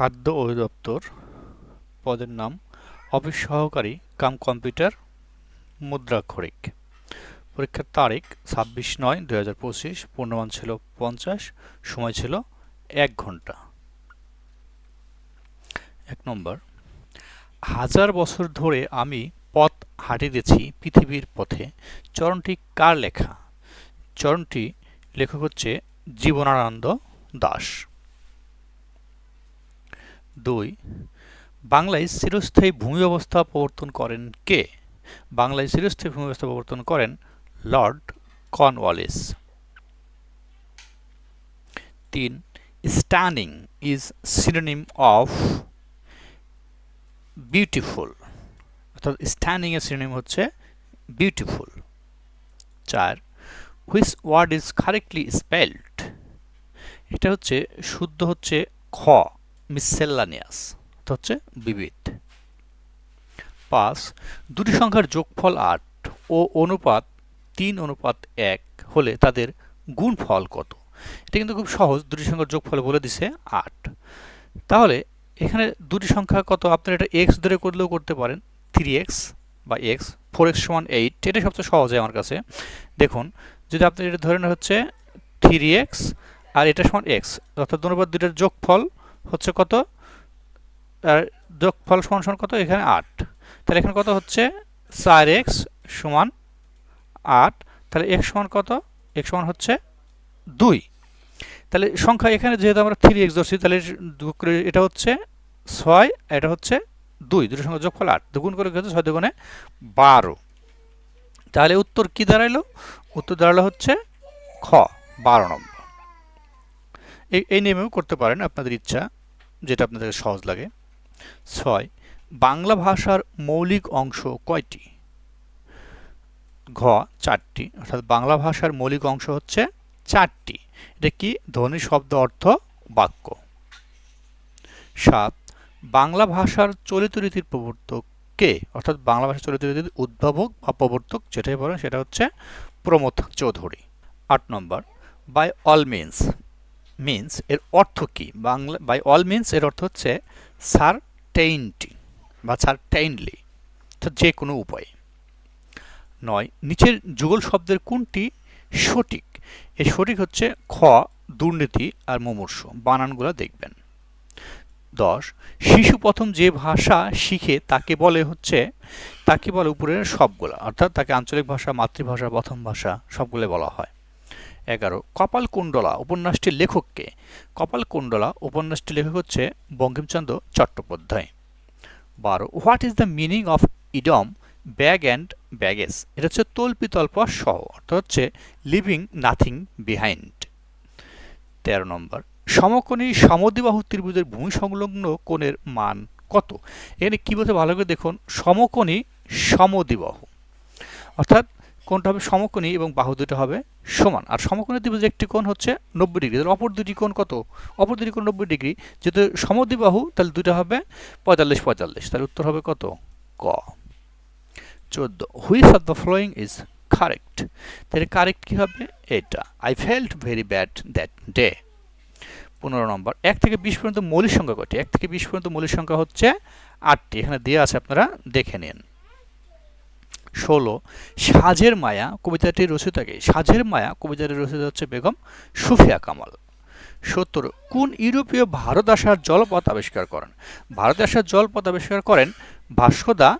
খাদ্য অধিদপ্তর পদের নাম অফিস সহকারী কাম কম্পিউটার মুদ্রাক্ষরিক। পরীক্ষার তারিখ ছাব্বিশ নয় দুই হাজার পঁচিশ, পূর্ণমান ছিল পঞ্চাশ, সময় ছিল এক ঘণ্টা। এক নম্বর, হাজার বছর ধরে আমি পথ হাঁটিতেছি পৃথিবীর পথে। চরণটি কার লেখা? চরণটি লেখক হচ্ছে জীবনানন্দ দাস। দুই, বাংলায় চিরস্থায়ী ভূমি ব্যবস্থা প্রবর্তন করেন কে? বাংলায় চিরস্থায়ী ভূমি ব্যবস্থা প্রবর্তন করেন লর্ড কর্নওয়ালিস। তিন standing is synonym of beautiful. অর্থাৎ স্ট্যান্ডিং এর সিনোনিম হচ্ছে বিউটিফুল। চার, which word is correctly spelled? এটা হচ্ছে, শুদ্ধ হচ্ছে খ। মিসেল্লানিয়াস হচ্ছে বিবিধ। পাঁচ দুটি সংখ্যার যোগফল আট ও অনুপাত তিন অনুপাত এক হলে তাদের গুণফল কত? এটা কিন্তু খুব সহজ দুটি সংখ্যার যোগফল বলে দিছে আট। তাহলে এখানে দুটি সংখ্যা কত? আপনারা এটা এক্স ধরে করলেও করতে পারেন। থ্রি এক্স বা এক্স ফোর এক্স সমান এইট এটা সবচেয়ে সহজ আমার কাছে। দেখুন যদি আপনি এটা ধরে নেন হচ্ছে থ্রি এক্স আর এটা সমান এক্স অর্থাৎ দুবার দুইটার যোগফল হচ্ছে কত? আর যোগফল সমান সমান কত? এখানে আট। তাহলে এখানে কত হচ্ছে? চার এক্স সমান আট। তাহলে এক্স সমান কত? এক্স সমান হচ্ছে দুই। তাহলে সংখ্যা এখানে যেহেতু আমরা থ্রি এক্স ধরছি, তাহলে এটা হচ্ছে ছয় এটা হচ্ছে দুই। দুটোর সঙ্গে যোগফল আট। দুগুণ করে গেছে ছয় দুগুণে বারো। তাহলে উত্তর কি দাঁড়াইলো? উত্তর দাঁড়াল হচ্ছে খ, বারো নম্বর। এই এই নিয়মেও করতে পারেন আপনাদের ইচ্ছা, যেটা আপনাদের সহজ লাগে। ছয়, বাংলা ভাষার মৌলিক অংশ কয়টি? ঘ, চারটি। অর্থাৎ বাংলা ভাষার মৌলিক অংশ হচ্ছে চারটি। এটা কি? ধ্বনি, শব্দ, অর্থ, বাক্য। সাত, বাংলা ভাষার চলিত রীতির প্রবর্তক কে? অর্থাৎ বাংলা ভাষার চলিত রীতির উদ্ভাবক বা প্রবর্তক যেটাই বলেন সেটা হচ্ছে প্রমোদ চৌধুরী। আট নম্বর বাই অল মিন্স মিন্স এর অর্থ কি? বাংলা বাই অল মিন্স এর অর্থ হচ্ছে সারটেইনটি বা সারটেইনলি অর্থাৎ যে কোনো উপায়ে। নয়, নিচের যুগল শব্দের কোনটি? সঠিক। এই সঠিক হচ্ছে খ, দুর্নীতি আর মুমূর্ষ। বানানগুলো দেখবেন। দশ, শিশু প্রথম যে ভাষা শিখে তাকে বলে হচ্ছে, তাকে বলে উপরের সবগুলা। অর্থাৎ তাকে আঞ্চলিক ভাষা, মাতৃভাষা, প্রথম ভাষা সবগুলো বলা হয়। এগারো, কপালকুণ্ডলা উপন্যাসটির লেখককে। কপালকুণ্ডলা উপন্যাসটির লেখক হচ্ছে বঙ্কিমচন্দ্র চট্টোপাধ্যায়। বারো, what is the meaning of idiom, bag and baggage? এটা হচ্ছে তল্পিতল্প সহ অর্থাৎ হচ্ছে লিভিং নাথিং বিহাইন্ড। তেরো নম্বর, সমকোণী সমদ্বিবাহু ত্রিভুজের ভূমি সংলগ্ন কোণের মান কত? এখানে কী বলতে ভালো করে দেখুন, সমকোণী সমদ্বিবাহু। অর্থাৎ কোনটা হবে সমকোণী এবং বাহু দুটো হবে সমান। আর সমকোণী ত্রিভুজ একটি কোণ হচ্ছে নব্বই ডিগ্রি। তাহলে অপর দুটি কোণ কত? অপর দুটি কোণ নব্বই ডিগ্রি। যেহেতু সমদ্বিবাহু, তাহলে দুটো হবে পঁয়তাল্লিশ পঁয়তাল্লিশ। তাহলে উত্তর হবে কত? ক। চোদ্দ। Which of the following is correct তাহলে কারেক্ট কী হবে? এটা। I felt very bad that day পনেরো নম্বর। এক থেকে বিশ পর্যন্ত মৌলিক সংখ্যা কটি এক থেকে বিশ পর্যন্ত মৌলিক সংখ্যা হচ্ছে আটটি। এখানে দেওয়া আছে আপনারা দেখে নিন। ষোলো। সাজের মায়া কবিতাটির রচিতাকে সাজের মায়া কবিতাটির রচিত হচ্ছে বেগম সুফিয়া কামাল। সত্তর। কোন ইউরোপীয় ভারত আসার জলপথ আবিষ্কার করেন? ভারত আসার জলপথ আবিষ্কার করেন ভাস্কোদা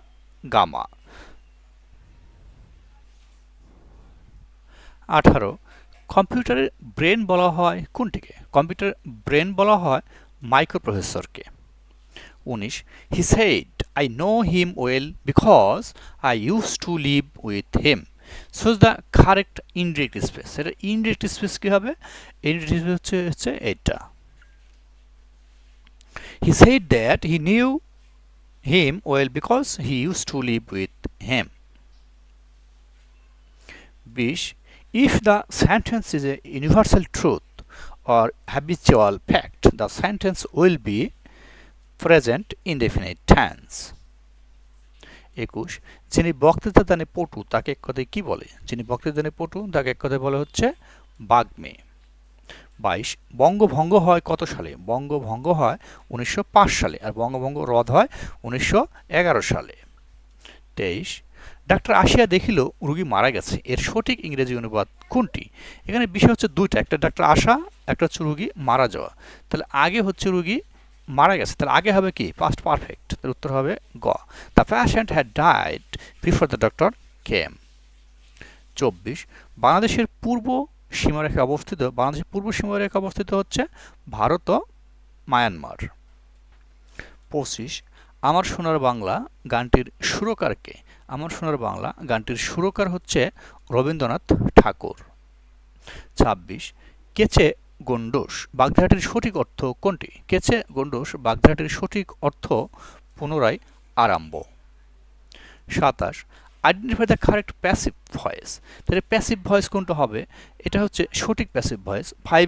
গামা। আঠারো। কম্পিউটারের ব্রেন বলা হয় কোনটিকে? কম্পিউটার ব্রেন বলা হয় মাইক্রোপ্রসেসরকে। উনিশ। He said I know him well because I use to live with him so the correct indirect speech এটা ইনডিরেক্ট স্পেস কী হবে? ইনডিরেক্ট স্পেস হচ্ছে হচ্ছে এটা। He said that he knew him well because he use to live with him বিশ If the sentence is a universal truth or habitual fact, the sentence will be present indefinite tense. একুশ, যিনি বক্তৃতা দানে পটু, তাকে এক কথায় কী বলে? যিনি বক্তৃতা দানে পটু, তাকে এক কথায় বলে হচ্ছে বাগ্মে। বাইশ, বঙ্গভঙ্গ হয় কত সালে? বঙ্গভঙ্গ হয় উনিশশো পাঁচ সালে আর বঙ্গভঙ্গ রদ হয় উনিশশো এগারো সালে। তেইশ, ডাক্তার আসিয়া দেখিল রুগী মারা গেছে। এর সঠিক ইংরেজি অনুবাদ কোনটি? এখানে বিষয় হচ্ছে দুইটা, একটা ডাক্তার আসা, একটা হচ্ছে রুগী মারা যাওয়া। তাহলে আগে হচ্ছে রুগী মারা গেছে, তাহলে আগে হবে কি? পাস্ট পারফেক্ট তার উত্তর হবে গ। The patient had died before the doctor came চব্বিশ। বাংলাদেশের পূর্ব সীমারেখায় অবস্থিত, বাংলাদেশের পূর্ব সীমারেখা অবস্থিত হচ্ছে ভারত ও মায়ানমার। পঁচিশ। আমার সোনার বাংলা গানটির সুরকারকে আমার সোনার বাংলা গানটির সুরকার হচ্ছে রবীন্দ্রনাথ ঠাকুর। ছাব্বিশ। কেচে গন্ডোস বাগধারাটির সঠিক অর্থ কোনটি? কেচে গন্ডোস বাগধারাটির সঠিক অর্থ পুনরায় আরম্ভ। সাতাশ identify the correct passive voice তাহলে প্যাসিভ ভয়েস কোনটা হবে? এটা হচ্ছে সঠিক passive voice five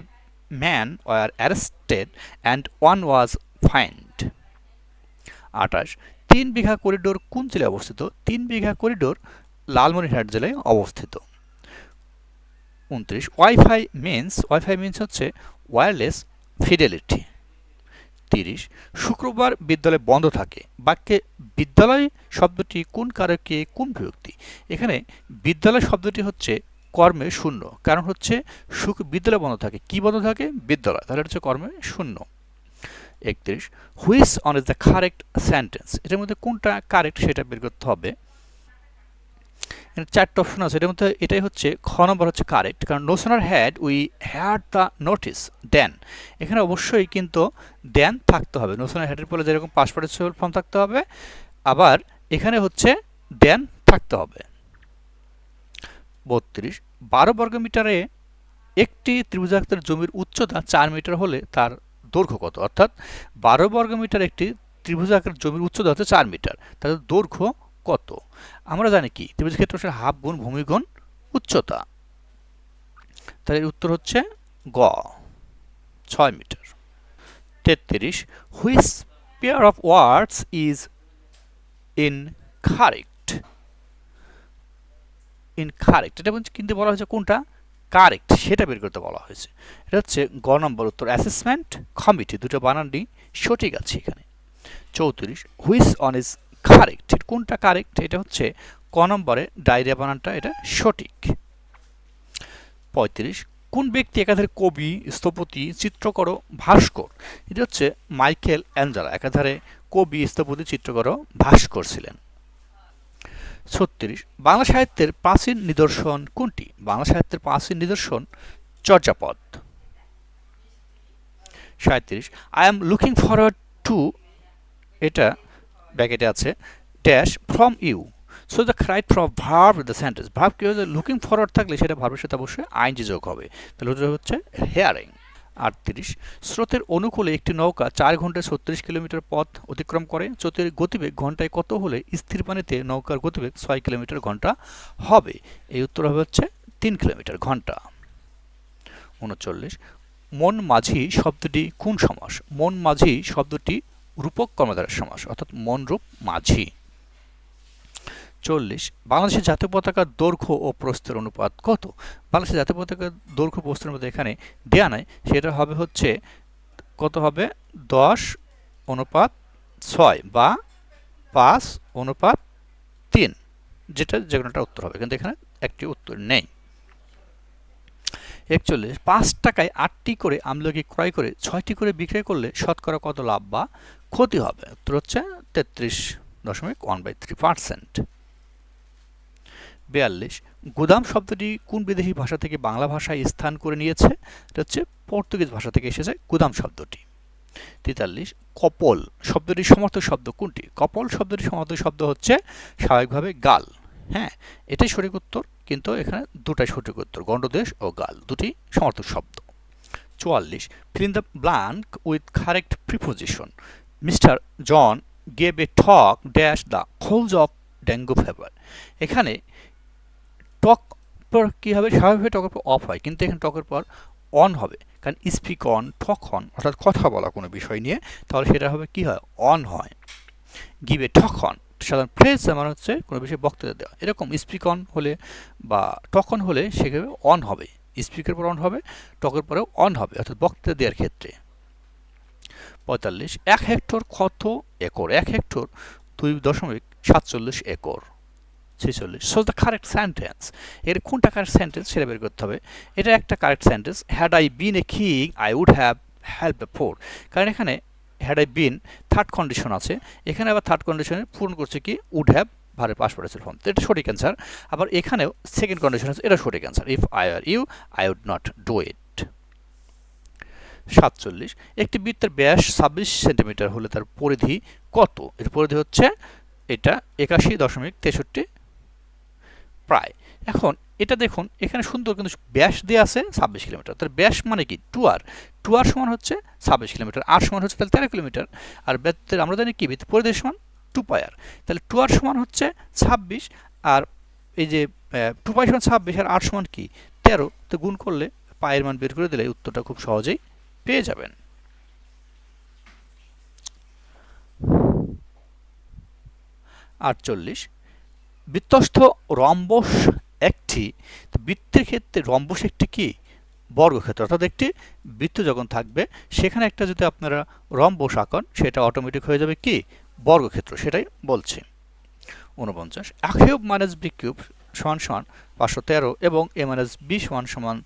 man were arrested and one was fined আঠাশ, তিন বিঘা করিডোর কোন জেলায় অবস্থিত? তিন বিঘা করিডোর লালমনিরহাট জেলায় অবস্থিত। উনত্রিশ। ওয়াইফাই মিন্স ওয়াইফাই মিন্স হচ্ছে ওয়্যারলেস ফিডেলিটি তিরিশ, শুক্রবার বিদ্যালয় বন্ধ থাকে। বাক্যে বিদ্যালয় শব্দটি কোন কারকে, কোন বিভক্তি? এখানে বিদ্যালয় শব্দটি হচ্ছে কর্মে শূন্য। কারণ হচ্ছে সুখ বিদ্যালয় বন্ধ থাকে। কি বন্ধ থাকে? বিদ্যালয়। তাহলে হচ্ছে কর্মে শূন্য। একত্রিশ which one is the correct sentence এটার মধ্যে কোনটা কারেক্ট সেটা বের করতে হবে। চারটে অপশন আছে। এটার মধ্যে এটাই হচ্ছে খ নম্বর হচ্ছে কারেক্ট কারণ no sooner had we had the notice then এখানে অবশ্যই কিন্তু দেন থাকতে হবে। নো সোনার হ্যাডের পরে যেরকম পাস পার্টিসিপেল ফর্ম থাকতে হবে। আবার এখানে হচ্ছে দেন থাকতে হবে। বত্রিশ, বারো বর্গমিটারে একটি ত্রিভুজাকার জমির উচ্চতা চার মিটার হলে তার দৈর্ঘ্য কত? অর্থাৎ বারো বর্গমিটার একটি ত্রিভুজাকার জমির উচ্চতা হচ্ছে চার মিটার। তাদের দৈর্ঘ্য কত? আমরা জানি কি? ত্রিভুজ ক্ষেত্র হচ্ছে হাফ গুণ ভূমিগুণ উচ্চতা। তাহলে উত্তর হচ্ছে গ, ছয় মিটার। তেত্রিশ which pair of words is incorrect incorrect এটা কিন্তু বলা হয়েছে কোনটা? কারেক্ট সেটা বের করতে বলা হয়েছে। এটা হচ্ছে গ নম্বর উত্তর। অ্যাসেসমেন্ট কমিটি দুটো বানানটি সঠিক আছে এখানে। চৌত্রিশ হুইস অন ইজ কারেক্ট কোনটা কারেক্ট এটা হচ্ছে ক নম্বরে ডায়রিয়া বানানটা, এটা সঠিক। পঁয়ত্রিশ, কোন ব্যক্তি একাধারে কবি, স্থপতি, চিত্রকর, ভাস্কর? এটা হচ্ছে মাইকেল অ্যাঞ্জেলা, একাধারে কবি, স্থপতি, চিত্রকর, ভাস্কর ছিলেন। ছত্রিশ, বাংলা সাহিত্যের প্রাচীন নিদর্শন কোনটি? বাংলা সাহিত্যের প্রাচীন নিদর্শন চর্যাপদ। সাঁত্রিশ I am looking forward to, এটা ব্যাকেটে আছে dash from you so the right form verb the sentence verb কি হচ্ছে লুকিং ফরওয়ার্ড থাকলে সেটা ভার্বের সাথে অবশ্যই আইনজি যোগ হবে। তাহলে হচ্ছে হেয়ারিং আটত্রিশ, স্রোতের অনুকূলে একটি নৌকা চার ঘন্টায় ছত্রিশ কিলোমিটার পথ অতিক্রম করে, স্রোতের গতিবেগ ঘন্টায় কত হলে স্থির পানিতে নৌকার গতিবেগ ছয় কিলোমিটার ঘণ্টা হবে? এই উত্তর হবে হচ্ছে তিন কিলোমিটার ঘণ্টা। উনচল্লিশ, মন মাঝি শব্দটি কোন সমাস? মন মাঝি শব্দটি রূপক কর্মধারের সমাস, অর্থাৎ মনরূপ মাঝি। চল্লিশ, বাংলাদেশের জাতীয় পতাকার দৈর্ঘ্য ও প্রস্থের অনুপাত কত? বাংলাদেশের জাতীয় পতাকার দৈর্ঘ্য, প্রস্থের অনুপাত এখানে দেয়া নাই, সেটা হবে হচ্ছে কত হবে? দশ অনুপাত ছয় বা পাঁচ অনুপাত তিন, যেটা যে কোনোটা উত্তর হবে, কিন্তু এখানে একটি উত্তর নেই। একচল্লিশ, পাঁচ টাকায় আটটি করে আমলকি ক্রয় করে ছয়টি করে বিক্রয় করলে শতকরা কত লাভ বা ক্ষতি হবে? উত্তর হচ্ছে তেত্রিশ দশমিক ওয়ান বাই থ্রি পার্সেন্ট। বিয়াল্লিশ, গুদাম শব্দটি কোন বিদেশি ভাষা থেকে বাংলা ভাষায় স্থান করে নিয়েছে? এটা হচ্ছে পর্তুগিজ ভাষা থেকে এসেছে গুদাম শব্দটি। তেতাল্লিশ, কপল শব্দটির সমর্থক শব্দ কোনটি? কপল শব্দটির সমর্থক শব্দ হচ্ছে স্বাভাবিকভাবে গাল। হ্যাঁ এটাই সঠিক উত্তর। কিন্তু এখানে দুটাই সঠিক উত্তর, গণ্ডদেশ ও গাল, দুটি সমর্থক শব্দ। চুয়াল্লিশ fill in the blank with correct preposition mister John gave a talk dash the holes of dengue fever এখানে টক পর কী হবে? স্বাভাবিকভাবে টকের পর অফ হয়, কিন্তু এখানে টকের পর অন হবে। কারণ স্পিক অন ঠক অন অর্থাৎ কথা বলা কোনো বিষয় নিয়ে, তাহলে সেটা হবে কি হয়? অন হয়। গিভে ঠক অন সাধারণ ফ্রেজ মানে হচ্ছে কোনো বিষয়ে বক্তৃতা দেওয়া। এরকম স্পিক অন হলে বা টক অন হলে সেভাবে অন হবে। স্পিকের পর অন হবে টকের পরেও অন হবে, অর্থাৎ বক্তৃতা দেওয়ার ক্ষেত্রে। পঁয়তাল্লিশ, এক হেক্টর কত একর? এক হেক্টর দুই দশমিক সাতচল্লিশ একর। ছেচল্লিশ সো দ্য কারেক্ট সেন্টেন্স এর কোনটা কারেক্ট সেন্টেন্স সেটা বের করতে হবে। এটা একটা correct sentence had I been a king I would have help the poor কারণ এখানে had I been third condition আছে। এখানে আবার থার্ড কন্ডিশনে পূরণ করছে কি? উড হ্যাভ ভারে পাস পড়েছিল ফর্ম তো এটা সঠিক অ্যান্সার আবার এখানেও সেকেন্ড কন্ডিশন আছে, এটা সঠিক answer if I are you I would not do it সাতচল্লিশ। একটি বৃত্তের ব্যাস ছাব্বিশ সেন্টিমিটার হলে তার পরিধি কত? এর পরিধি হচ্ছে এটা একাশি দশমিক তেষট্টি প্রায়। এখন এটা দেখুন, এখানে সুন্দর কিন্তু ব্যাস দেওয়া আছে ছাব্বিশ কিলোমিটার। তার ব্যাস মানে কি? টুয়ার। টুয়ার সমান হচ্ছে ছাব্বিশ কিলোমিটার। আর সমান হচ্ছে তাহলে তেরো কিলোমিটার। আর বেতের আমরা জানি কি? পরিধি সমান টু পায়ার তাহলে টুয়ার সমান হচ্ছে ছাব্বিশ, আর এই যে টু পাই সমান ছাব্বিশ, আর আট সমান কি? তেরো। তো গুণ করলে পায়ের মান বের করে দিলে উত্তরটা খুব সহজেই পেয়ে যাবেন। আটচল্লিশ। বৃত্তস্থ রম্বস একটি তো বৃত্তের ক্ষেত্রে রম্বস একটি কি? বর্গক্ষেত্র। অর্থাৎ একটি বৃত্ত যখন থাকবে, সেখানে একটা যদি আপনারা রম্বস আঁকন, সেটা অটোমেটিক হয়ে যাবে কি? বর্গক্ষেত্র, সেটাই বলছে। উনপঞ্চাশ A cube minus B cube সমান সমান পাঁচশো তেরো এবং এ মাইনাস বি সমান সমান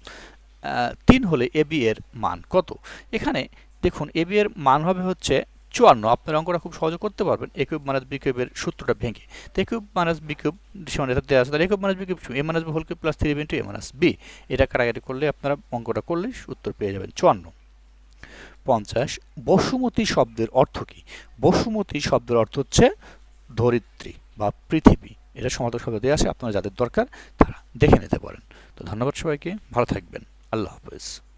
তিন হলে এ বি এর মান কত? এখানে দেখুন, এ বি এর মান হবে হচ্ছে চুয়ান্ন। আপনার অঙ্কটা খুব সহজে করতে পারবেন। এ কিউব মাইনাস বি কিউবের সূত্রটা ভেঙে। তো A cube minus B cube সমান এটা দেওয়া আছে। তাহলে A cube minus B cube A minus whole cube plus three into A minus B এটা কারাগারি করলে আপনারা অঙ্কটা করলে উত্তর পেয়ে যাবেন। চুয়ান্ন। পঞ্চাশ। বসুমতী শব্দের অর্থ কী? বসুমতী শব্দের অর্থ হচ্ছে ধরিত্রী বা পৃথিবী। এটা সমাধান শব্দ দেওয়া আছে। আপনারা যাদের দরকার তারা দেখে নিতে পারেন। তো ধন্যবাদ সবাইকে। ভালো থাকবেন। আল্লাহ হাফেজ।